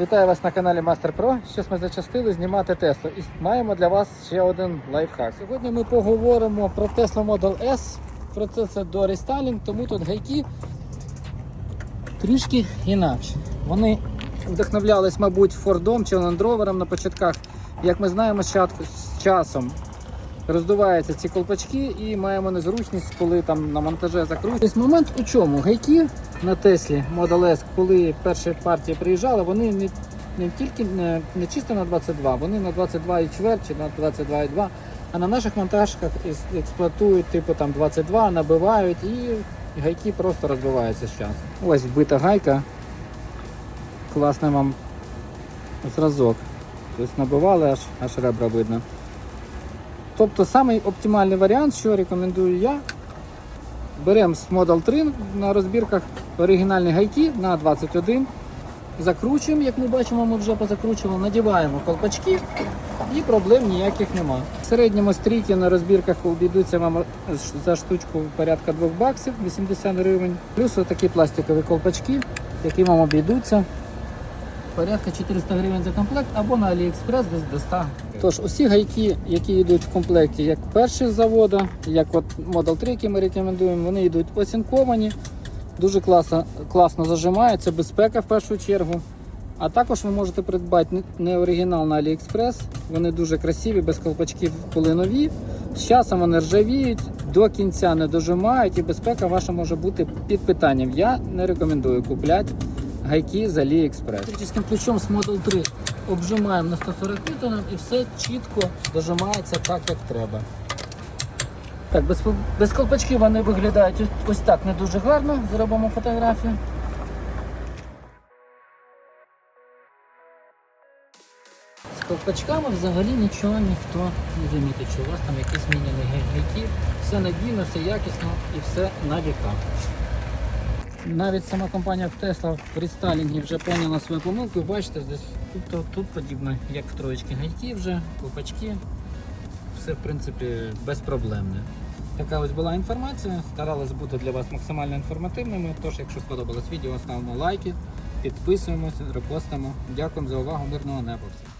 Вітаю вас на каналі Master Pro. Щось ми зачастили знімати Теслу і маємо для вас ще один лайфхак. Сьогодні ми поговоримо про Tesla Model S. Про це це до рестайлінг, тому тут гайки трішки інакші. Вони вдохновлялись, мабуть, Фордом чи Rover на початках. Як ми знаємо, з часом роздуваються ці колпачки і маємо незручність, коли там на монтаже закрутять. Момент у чому? Гайки на Теслі Model S, коли перші партії приїжджали, вони не, не тільки не, не чисто на 22, вони на 22,4 чи на 22,2, а на наших монтажках експлуатують типу там 22, набивають і гайки просто розбиваються з часом. Ось вбита гайка. Класний вам зразок. Тобто набивали аж, аж ребра видно. Тобто самий оптимальний варіант, що рекомендую я, беремо з Model 3 на розбірках оригінальні гайки на 21, закручуємо, як ми бачимо, ми вже позакручували, надіваємо колпачки і проблем ніяких нема. В середньому стріті на розбірках обійдуться вам за штучку порядка 2 баксів, 80 гривень. Плюс отакі пластикові колпачки, які вам обійдуться порядка 400 гривень за комплект або на AliExpress десь до 100 Тож усі гайки, які йдуть в комплекті, як перші з заводу, як от Model 3, який ми рекомендуємо, вони йдуть оцінковані, дуже класно, класно зажимаються, безпека в першу чергу. А також ви можете придбати не- оригінал на AliExpress, вони дуже красиві, без колпачків, коли нові. З часом вони ржавіють, до кінця не дожимають і безпека ваша може бути під питанням. Я не рекомендую купляти гайки з AliExpress. Електричним ключом з Model 3 обжимаємо на 140 ньютонів і все чітко дожимається так, як треба. Так, без, без колпачків вони виглядають ось- так не дуже гарно. Зробимо фотографію. З колпачками взагалі нічого ніхто не замітить, що у вас там якісь змінені гайки. Все надійно, все якісно і все на віка. Навіть сама компанія Tesla в рестайлінгі вже поняла свою помилку. Бачите, десь тут, тут подібно, як в троєчки гайки вже, колпачки. Все в принципі безпроблемне. Така ось була інформація. Старалась бути для вас максимально інформативними. Тож, якщо сподобалось відео, ставимо лайки, підписуємося, репостимо. Дякуємо за увагу, мирного неба всім.